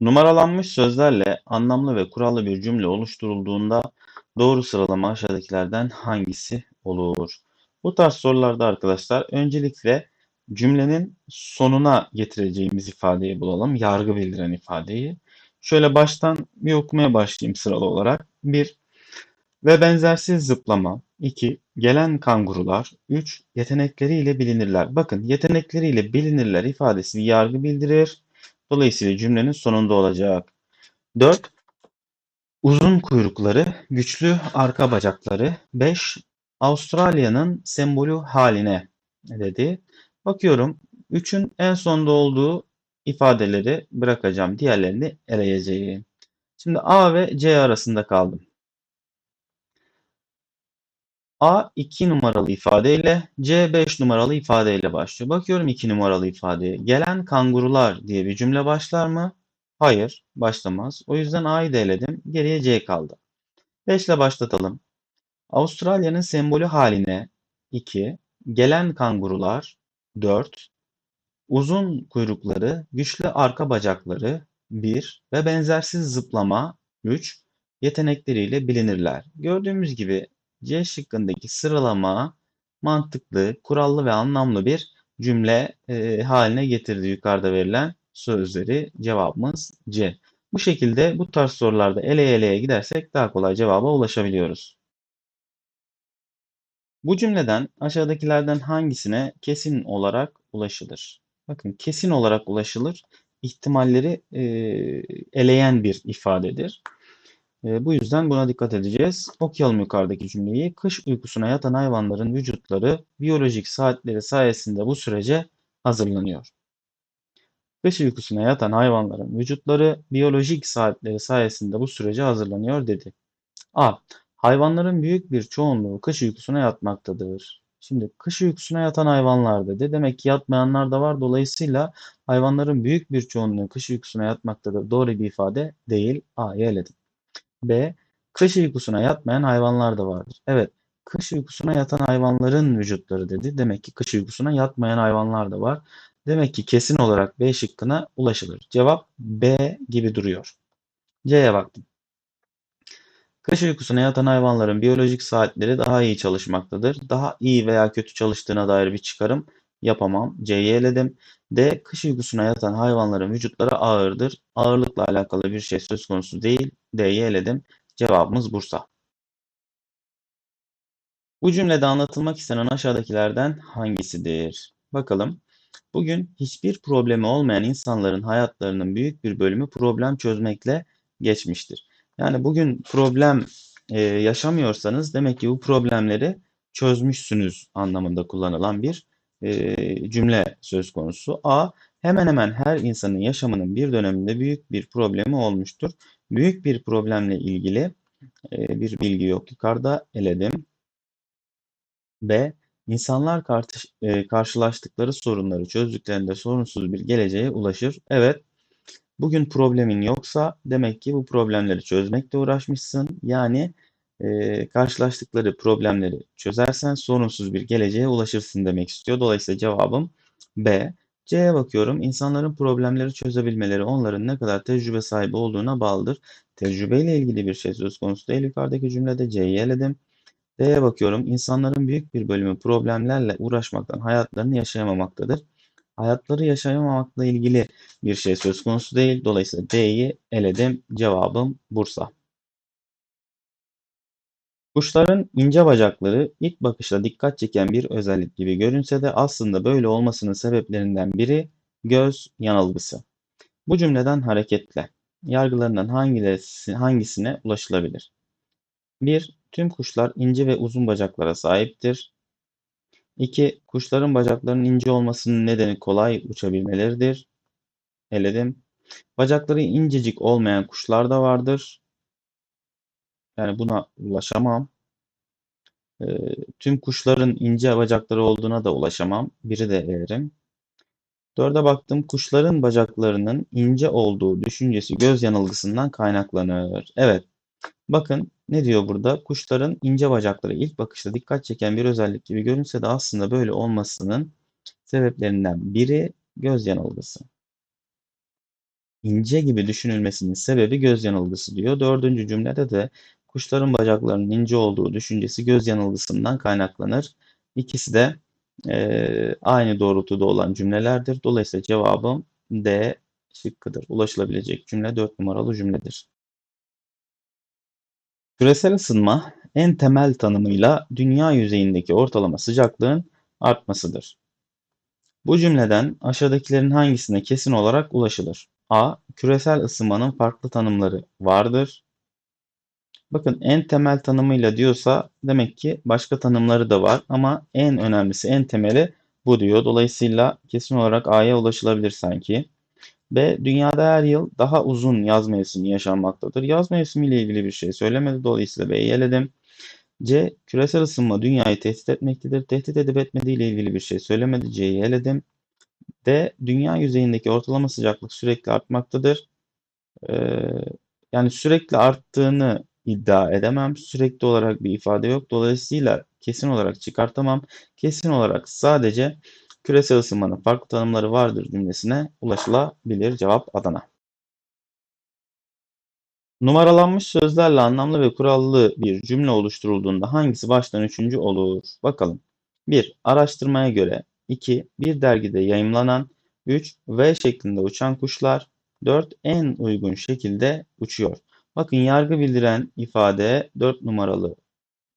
Numaralanmış sözlerle anlamlı ve kurallı bir cümle oluşturulduğunda doğru sıralama aşağıdakilerden hangisi olur? Bu tarz sorularda arkadaşlar öncelikle cümlenin sonuna getireceğimiz ifadeyi bulalım. Yargı bildiren ifadeyi. Şöyle baştan bir okumaya başlayayım sıralı olarak. 1. Ve benzersiz zıplama. 2. Gelen kangurular. 3. Yetenekleriyle bilinirler. Bakın yetenekleriyle bilinirler ifadesi yargı bildirir. Dolayısıyla cümlenin sonunda olacak. 4. Uzun kuyrukları, güçlü arka bacakları. 5. Avustralya'nın sembolü haline dedi. Bakıyorum 3'ün en sonda olduğu ifadeleri bırakacağım. Diğerlerini eleyeceğim. Şimdi A ve C arasında kaldım. A 2 numaralı ifadeyle C 5 numaralı ifadeyle başlıyor. Bakıyorum 2 numaralı ifadeye. Gelen kangurular diye bir cümle başlar mı? Hayır, başlamaz. O yüzden A'yı da eledim. Geriye C kaldı. 5 ile başlatalım. Avustralya'nın sembolü haline 2, gelen kangurular 4, uzun kuyrukları, güçlü arka bacakları 1 ve benzersiz zıplama 3 yetenekleriyle bilinirler. Gördüğümüz gibi C şıkkındaki sıralama mantıklı, kurallı ve anlamlı bir cümle e, haline getirdi yukarıda verilen sözleri. Cevabımız C. Bu şekilde bu tarz sorularda eleye eleye gidersek daha kolay cevaba ulaşabiliyoruz. Bu cümleden aşağıdakilerden hangisine kesin olarak ulaşılır? Bakın kesin olarak ulaşılır ihtimalleri e, eleyen bir ifadedir. E, bu yüzden buna dikkat edeceğiz. Okuyalım yukarıdaki cümleyi. Kış uykusuna yatan hayvanların vücutları biyolojik saatleri sayesinde bu sürece hazırlanıyor. Kış uykusuna yatan hayvanların vücutları biyolojik saatleri sayesinde bu sürece hazırlanıyor dedi. A. Hayvanların büyük bir çoğunluğu kış uykusuna yatmaktadır. Şimdi kış uykusuna yatan hayvanlar dedi. Demek ki yatmayanlar da var. Dolayısıyla hayvanların büyük bir çoğunluğu kış uykusuna yatmaktadır. Doğru bir ifade değil. A'yı eledim. B. Kış uykusuna yatmayan hayvanlar da vardır. Evet. Kış uykusuna yatan hayvanların vücutları dedi. Demek ki kış uykusuna yatmayan hayvanlar da var. Demek ki kesin olarak B şıkkına ulaşılır. Cevap B gibi duruyor. C'ye baktım. Kış uykusuna yatan hayvanların biyolojik saatleri daha iyi çalışmaktadır. Daha iyi veya kötü çalıştığına dair bir çıkarım yapamam. C'yi eledim. D. Kış uykusuna yatan hayvanların vücutları ağırdır. Ağırlıkla alakalı bir şey söz konusu değil. D'yi eledim. Cevabımız Bursa. Bu cümlede anlatılmak istenen aşağıdakilerden hangisidir? Bakalım. Bugün hiçbir problemi olmayan insanların hayatlarının büyük bir bölümü problem çözmekle geçmiştir. Yani bugün problem e, yaşamıyorsanız demek ki bu problemleri çözmüşsünüz anlamında kullanılan bir e, cümle söz konusu. A. Hemen hemen her insanın yaşamının bir döneminde büyük bir problemi olmuştur. Büyük bir problemle ilgili e, bir bilgi yok. Yukarıda eledim. B. İnsanlar e, karşılaştıkları sorunları çözdüklerinde sorunsuz bir geleceğe ulaşır. Evet, bugün problemin yoksa demek ki bu problemleri çözmekle uğraşmışsın. Yani e, karşılaştıkları problemleri çözersen sorunsuz bir geleceğe ulaşırsın demek istiyor. Dolayısıyla cevabım B. C'ye bakıyorum. İnsanların problemleri çözebilmeleri onların ne kadar tecrübe sahibi olduğuna bağlıdır. Tecrübeyle ilgili bir şey söz konusu değil. Yukarıdaki cümlede C'yi eledim. D'ye bakıyorum. İnsanların büyük bir bölümü problemlerle uğraşmaktan hayatlarını yaşayamamaktadır. Hayatları yaşayamamakla ilgili bir şey söz konusu değil. Dolayısıyla D'yi eledim. Cevabım Bursa. Kuşların ince bacakları ilk bakışta dikkat çeken bir özellik gibi görünse de aslında böyle olmasının sebeplerinden biri göz yanılgısı. Bu cümleden hareketle yargılarından hangisine ulaşılabilir? 1. Tüm kuşlar ince ve uzun bacaklara sahiptir. 2. Kuşların bacaklarının ince olmasının nedeni kolay uçabilmeleridir. Eledim. Bacakları incecik olmayan kuşlar da vardır. Yani buna ulaşamam. E, tüm kuşların ince bacakları olduğuna da ulaşamam. Biri de elerim. Dörde baktım. Kuşların bacaklarının ince olduğu düşüncesi göz yanılgısından kaynaklanır. Evet. Bakın ne diyor burada? Kuşların ince bacakları ilk bakışta dikkat çeken bir özellik gibi görünse de aslında böyle olmasının sebeplerinden biri göz yanılgısı. ince gibi düşünülmesinin sebebi göz yanılgısı diyor. Dördüncü cümlede de kuşların bacaklarının ince olduğu düşüncesi göz yanılgısından kaynaklanır. İkisi de e, aynı doğrultuda olan cümlelerdir. Dolayısıyla cevabım D şıkkıdır. Ulaşılabilecek cümle 4 numaralı cümledir. Küresel ısınma en temel tanımıyla dünya yüzeyindeki ortalama sıcaklığın artmasıdır. Bu cümleden aşağıdakilerin hangisine kesin olarak ulaşılır? A. Küresel ısınmanın farklı tanımları vardır. Bakın en temel tanımıyla diyorsa demek ki başka tanımları da var ama en önemlisi, en temeli bu diyor. Dolayısıyla kesin olarak A'ya ulaşılabilir sanki. B. Dünyada her yıl daha uzun yaz mevsimi yaşanmaktadır. Yaz mevsimiyle ilgili bir şey söylemedi. Dolayısıyla B'yi eledim. C. Küresel ısınma dünyayı tehdit etmektedir. Tehdit edip etmediği ile ilgili bir şey söylemedi. C'yi eledim. D. Dünya yüzeyindeki ortalama sıcaklık sürekli artmaktadır. Ee, yani sürekli arttığını iddia edemem. Sürekli olarak bir ifade yok. Dolayısıyla kesin olarak çıkartamam. Kesin olarak sadece küresel ısınmanın farklı tanımları vardır cümlesine ulaşılabilir. Cevap Adana. Numaralanmış sözlerle anlamlı ve kurallı bir cümle oluşturulduğunda hangisi baştan üçüncü olur? Bakalım. 1. Araştırmaya göre. 2. Bir dergide yayımlanan. 3. V şeklinde uçan kuşlar. 4. En uygun şekilde uçuyor. Bakın yargı bildiren ifade 4 numaralı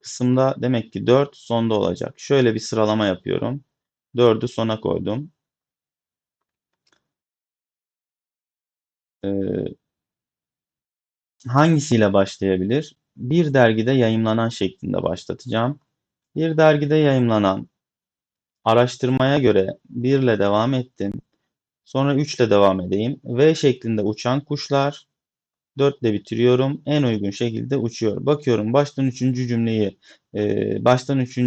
kısımda demek ki 4 sonda olacak. Şöyle bir sıralama yapıyorum. 4'ü sona koydum. Ee, hangisiyle başlayabilir? Bir dergide yayımlanan şeklinde başlatacağım. Bir dergide yayımlanan araştırmaya göre 1 ile devam ettim. Sonra 3 ile devam edeyim. V şeklinde uçan kuşlar 4 ile bitiriyorum. En uygun şekilde uçuyor. Bakıyorum baştan 3. cümleyi e, baştan 3.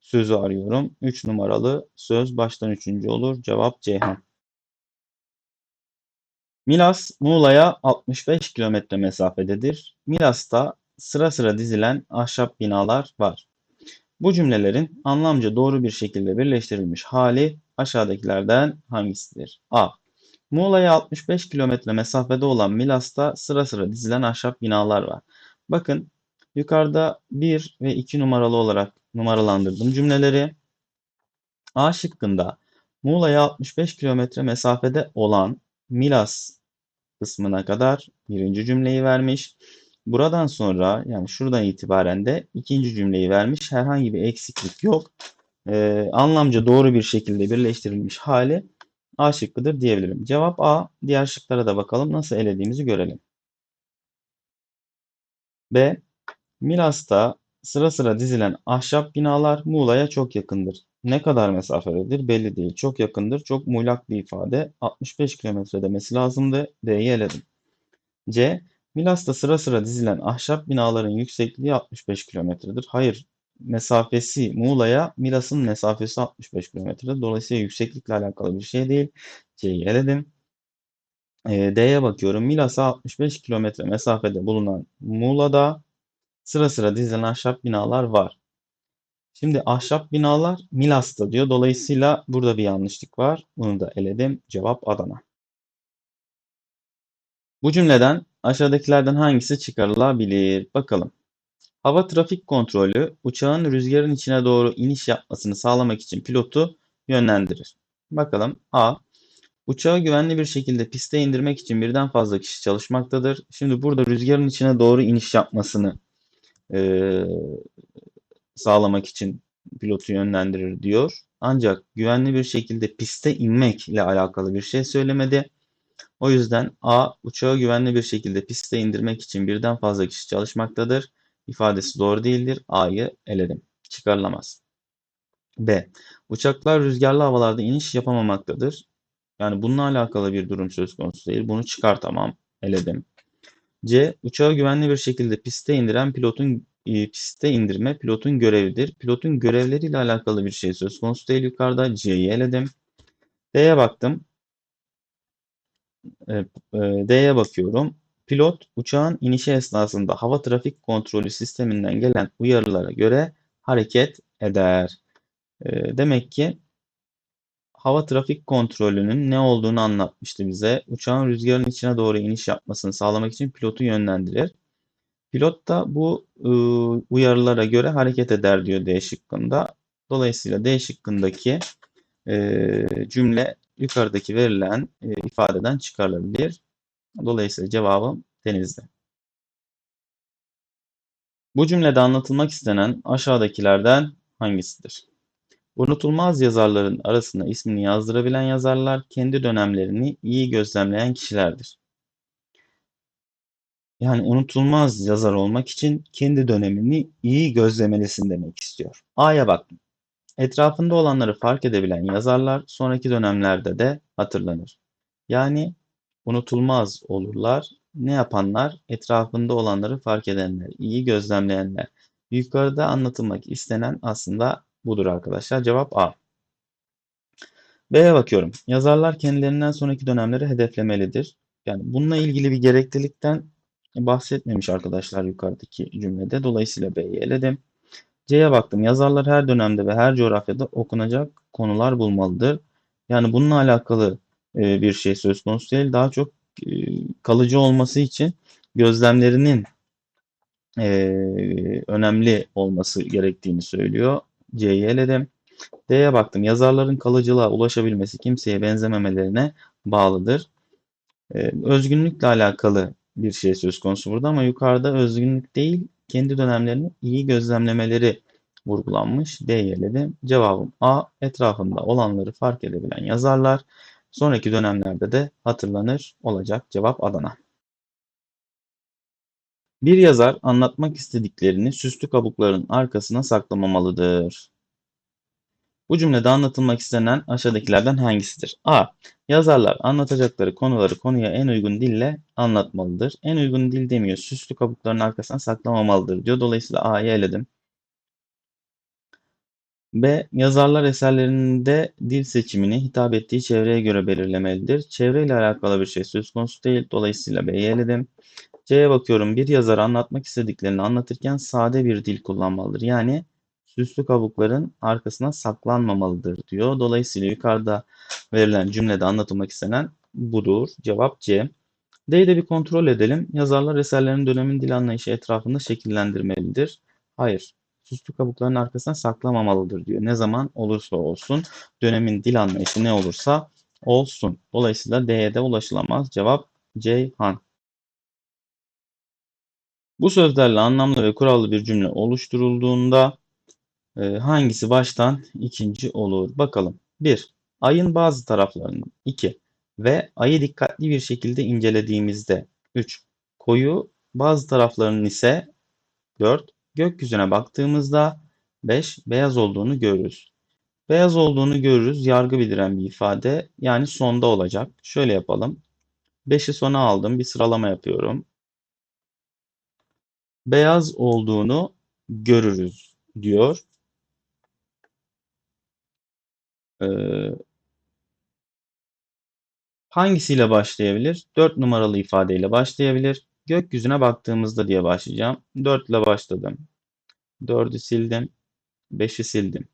sözü arıyorum. 3 numaralı söz baştan 3. olur. Cevap Ceyhan. Milas, Muğla'ya 65 kilometre mesafededir. Milas'ta sıra sıra dizilen ahşap binalar var. Bu cümlelerin anlamca doğru bir şekilde birleştirilmiş hali aşağıdakilerden hangisidir? A. Muğla'ya 65 kilometre mesafede olan Milas'ta sıra sıra dizilen ahşap binalar var. Bakın yukarıda 1 ve 2 numaralı olarak numaralandırdım cümleleri. A şıkkında Muğla'ya 65 kilometre mesafede olan Milas kısmına kadar birinci cümleyi vermiş. Buradan sonra yani şuradan itibaren de ikinci cümleyi vermiş. Herhangi bir eksiklik yok. Ee, anlamca doğru bir şekilde birleştirilmiş hali A şıkkıdır diyebilirim. Cevap A. Diğer şıklara da bakalım nasıl elediğimizi görelim. B. Milas'ta sıra sıra dizilen ahşap binalar Muğla'ya çok yakındır. Ne kadar mesafededir belli değil. Çok yakındır. Çok muğlak bir ifade. 65 kilometre demesi lazımdı. D'yi eledim. C. Milas'ta sıra sıra dizilen ahşap binaların yüksekliği 65 kilometredir. Hayır. Mesafesi Muğla'ya Milas'ın mesafesi 65 kilometredir. Dolayısıyla yükseklikle alakalı bir şey değil. C'yi eledim. E, D'ye bakıyorum. Milas'a 65 kilometre mesafede bulunan Muğla'da sıra sıra dizilen ahşap binalar var. Şimdi ahşap binalar Milas'ta diyor. Dolayısıyla burada bir yanlışlık var. Bunu da eledim. Cevap Adana. Bu cümleden aşağıdakilerden hangisi çıkarılabilir? Bakalım. Hava trafik kontrolü uçağın rüzgarın içine doğru iniş yapmasını sağlamak için pilotu yönlendirir. Bakalım A. Uçağı güvenli bir şekilde piste indirmek için birden fazla kişi çalışmaktadır. Şimdi burada rüzgarın içine doğru iniş yapmasını e, sağlamak için pilotu yönlendirir diyor. Ancak güvenli bir şekilde piste inmek ile alakalı bir şey söylemedi. O yüzden A uçağı güvenli bir şekilde piste indirmek için birden fazla kişi çalışmaktadır. İfadesi doğru değildir. A'yı eledim. Çıkarılamaz. B. Uçaklar rüzgarlı havalarda iniş yapamamaktadır. Yani bununla alakalı bir durum söz konusu değil. Bunu çıkartamam. Eledim. C. Uçağı güvenli bir şekilde piste indiren pilotun e, piste indirme pilotun görevidir. Pilotun görevleriyle alakalı bir şey söz konusu değil yukarıda. C'yi eledim. D'ye baktım. E, e, D'ye bakıyorum. Pilot uçağın inişi esnasında hava trafik kontrolü sisteminden gelen uyarılara göre hareket eder. E, demek ki hava trafik kontrolünün ne olduğunu anlatmıştı bize. Uçağın rüzgarın içine doğru iniş yapmasını sağlamak için pilotu yönlendirir. Pilot da bu ıı, uyarılara göre hareket eder diyor D şıkkında. Dolayısıyla D şıkkındaki e, cümle yukarıdaki verilen e, ifadeden çıkarılabilir. Dolayısıyla cevabım denizde. Bu cümlede anlatılmak istenen aşağıdakilerden hangisidir? Unutulmaz yazarların arasına ismini yazdırabilen yazarlar kendi dönemlerini iyi gözlemleyen kişilerdir. Yani unutulmaz yazar olmak için kendi dönemini iyi gözlemelisin demek istiyor. A'ya baktım. Etrafında olanları fark edebilen yazarlar sonraki dönemlerde de hatırlanır. Yani unutulmaz olurlar. Ne yapanlar? Etrafında olanları fark edenler, iyi gözlemleyenler. Yukarıda anlatılmak istenen aslında budur arkadaşlar. Cevap A. B'ye bakıyorum. Yazarlar kendilerinden sonraki dönemleri hedeflemelidir. Yani bununla ilgili bir gereklilikten bahsetmemiş arkadaşlar yukarıdaki cümlede. Dolayısıyla B'yi eledim. C'ye baktım. Yazarlar her dönemde ve her coğrafyada okunacak konular bulmalıdır. Yani bununla alakalı e, bir şey söz konusu değil. Daha çok e, kalıcı olması için gözlemlerinin e, önemli olması gerektiğini söylüyor. C'yi eledim. D'ye baktım. Yazarların kalıcılığa ulaşabilmesi kimseye benzememelerine bağlıdır. Özgünlükle alakalı bir şey söz konusu burada ama yukarıda özgünlük değil, kendi dönemlerini iyi gözlemlemeleri vurgulanmış. D yerleri. Cevabım A. Etrafında olanları fark edebilen yazarlar. Sonraki dönemlerde de hatırlanır olacak. Cevap Adana. Bir yazar anlatmak istediklerini süslü kabukların arkasına saklamamalıdır. Bu cümlede anlatılmak istenen aşağıdakilerden hangisidir? A. Yazarlar anlatacakları konuları konuya en uygun dille anlatmalıdır. En uygun dil demiyor. Süslü kabukların arkasına saklamamalıdır diyor. Dolayısıyla A'yı eledim. B. Yazarlar eserlerinde dil seçimini hitap ettiği çevreye göre belirlemelidir. Çevreyle alakalı bir şey söz konusu değil. Dolayısıyla B'yi eledim. C'ye bakıyorum. Bir yazar anlatmak istediklerini anlatırken sade bir dil kullanmalıdır. Yani süslü kabukların arkasına saklanmamalıdır diyor. Dolayısıyla yukarıda verilen cümlede anlatılmak istenen budur. Cevap C. D'yi de bir kontrol edelim. Yazarlar eserlerin dönemin dil anlayışı etrafında şekillendirmelidir. Hayır. Süslü kabukların arkasına saklamamalıdır diyor. Ne zaman olursa olsun dönemin dil anlayışı ne olursa olsun. Dolayısıyla D'ye de ulaşılamaz. Cevap Ceyhan. Bu sözlerle anlamlı ve kurallı bir cümle oluşturulduğunda e, hangisi baştan ikinci olur? Bakalım. 1. Ayın bazı taraflarının 2. Ve ayı dikkatli bir şekilde incelediğimizde 3. Koyu bazı taraflarının ise 4. Gökyüzüne baktığımızda 5. Beyaz olduğunu görürüz. Beyaz olduğunu görürüz. Yargı bildiren bir ifade. Yani sonda olacak. Şöyle yapalım. 5'i sona aldım. Bir sıralama yapıyorum. Beyaz olduğunu görürüz diyor. Ee, hangisiyle başlayabilir? 4 numaralı ifadeyle başlayabilir. Gökyüzüne baktığımızda diye başlayacağım. 4 ile başladım. 4'ü sildim. 5'i sildim.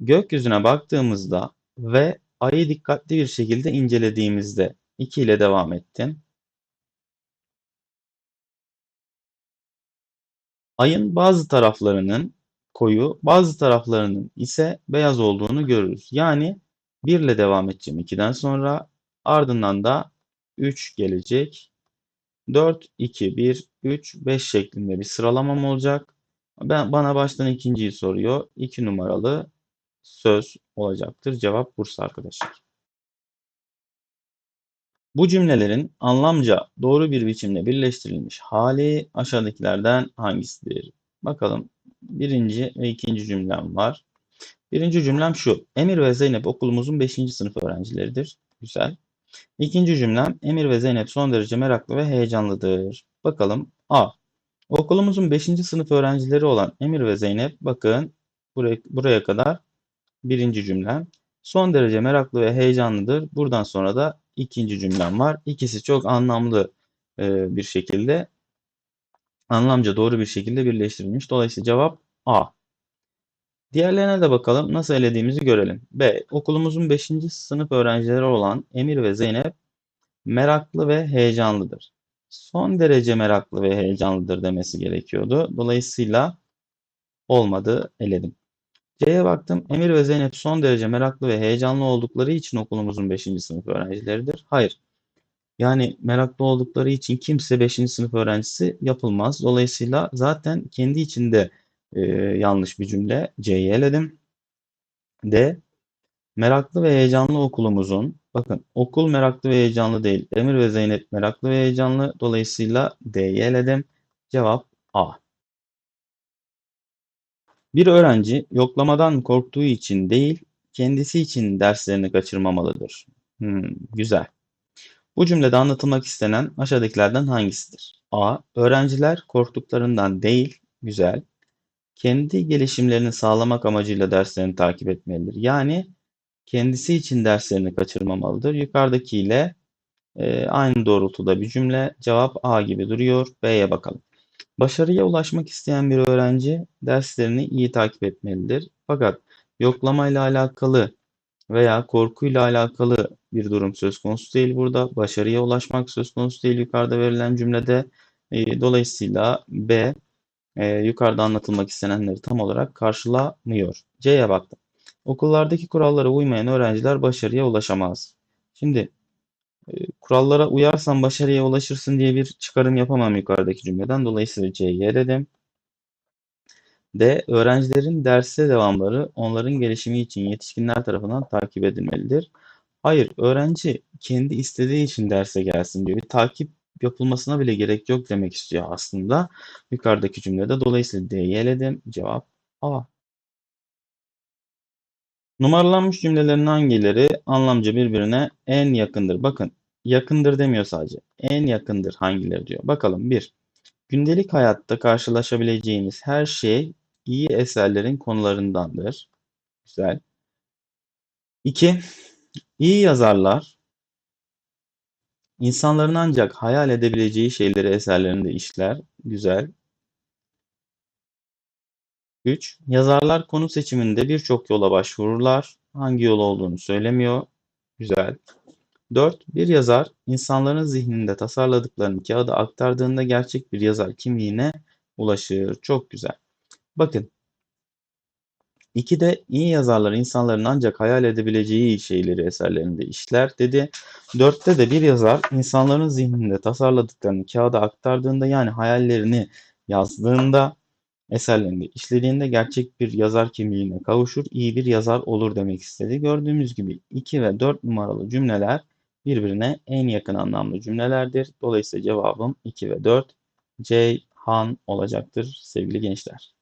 Gökyüzüne baktığımızda ve ayı dikkatli bir şekilde incelediğimizde 2 ile devam ettim. Ayın bazı taraflarının koyu, bazı taraflarının ise beyaz olduğunu görürüz. Yani 1 ile devam edeceğim 2'den sonra. Ardından da 3 gelecek. 4, 2, 1, 3, 5 şeklinde bir sıralamam olacak. Ben, bana baştan ikinciyi soruyor. 2 numaralı söz olacaktır. Cevap Bursa arkadaşlar. Bu cümlelerin anlamca doğru bir biçimde birleştirilmiş hali aşağıdakilerden hangisidir? Bakalım birinci ve ikinci cümlem var. Birinci cümlem şu. Emir ve Zeynep okulumuzun 5. sınıf öğrencileridir. Güzel. İkinci cümlem Emir ve Zeynep son derece meraklı ve heyecanlıdır. Bakalım A. Okulumuzun 5. sınıf öğrencileri olan Emir ve Zeynep bakın buraya, buraya kadar birinci cümlem. Son derece meraklı ve heyecanlıdır. Buradan sonra da ikinci cümlem var. İkisi çok anlamlı e, bir şekilde anlamca doğru bir şekilde birleştirilmiş. Dolayısıyla cevap A. Diğerlerine de bakalım nasıl elediğimizi görelim. B. Okulumuzun 5. sınıf öğrencileri olan Emir ve Zeynep meraklı ve heyecanlıdır. Son derece meraklı ve heyecanlıdır demesi gerekiyordu. Dolayısıyla olmadı eledim. C'ye baktım. Emir ve Zeynep son derece meraklı ve heyecanlı oldukları için okulumuzun 5. sınıf öğrencileridir. Hayır. Yani meraklı oldukları için kimse 5. sınıf öğrencisi yapılmaz. Dolayısıyla zaten kendi içinde e, yanlış bir cümle. C'yi eledim. D. Meraklı ve heyecanlı okulumuzun, bakın okul meraklı ve heyecanlı değil. Emir ve Zeynep meraklı ve heyecanlı. Dolayısıyla D'yi eledim. Cevap A. Bir öğrenci yoklamadan korktuğu için değil, kendisi için derslerini kaçırmamalıdır. Hmm, güzel. Bu cümlede anlatılmak istenen aşağıdakilerden hangisidir? A. Öğrenciler korktuklarından değil, güzel. Kendi gelişimlerini sağlamak amacıyla derslerini takip etmelidir. Yani kendisi için derslerini kaçırmamalıdır. Yukarıdakiyle e, aynı doğrultuda bir cümle. Cevap A gibi duruyor. B'ye bakalım. Başarıya ulaşmak isteyen bir öğrenci derslerini iyi takip etmelidir. Fakat yoklamayla alakalı veya korkuyla alakalı bir durum söz konusu değil burada. Başarıya ulaşmak söz konusu değil yukarıda verilen cümlede. E, dolayısıyla B e, yukarıda anlatılmak istenenleri tam olarak karşılamıyor. C'ye baktım. Okullardaki kurallara uymayan öğrenciler başarıya ulaşamaz. Şimdi e, kurallara uyarsan başarıya ulaşırsın diye bir çıkarım yapamam yukarıdaki cümleden. Dolayısıyla C'ye dedim. D. Öğrencilerin derse devamları onların gelişimi için yetişkinler tarafından takip edilmelidir. Hayır, öğrenci kendi istediği için derse gelsin diyor. Bir takip yapılmasına bile gerek yok demek istiyor aslında yukarıdaki cümlede. Dolayısıyla D'yi eledim. Cevap A. Numaralanmış cümlelerin hangileri anlamca birbirine en yakındır? Bakın yakındır demiyor sadece. En yakındır hangileri diyor. Bakalım bir. Gündelik hayatta karşılaşabileceğimiz her şey iyi eserlerin konularındandır. Güzel. İki. İyi yazarlar insanların ancak hayal edebileceği şeyleri eserlerinde işler. Güzel. 3. Yazarlar konu seçiminde birçok yola başvururlar. Hangi yol olduğunu söylemiyor. Güzel. 4. Bir yazar insanların zihninde tasarladıklarını kağıda aktardığında gerçek bir yazar kimliğine ulaşır. Çok güzel. Bakın. 2'de iyi yazarlar insanların ancak hayal edebileceği şeyleri eserlerinde işler dedi. 4'te de bir yazar insanların zihninde tasarladıklarını kağıda aktardığında yani hayallerini yazdığında eserlerinde işlediğinde gerçek bir yazar kimliğine kavuşur, iyi bir yazar olur demek istedi. Gördüğümüz gibi 2 ve 4 numaralı cümleler birbirine en yakın anlamlı cümlelerdir. Dolayısıyla cevabım 2 ve 4 C Han olacaktır sevgili gençler.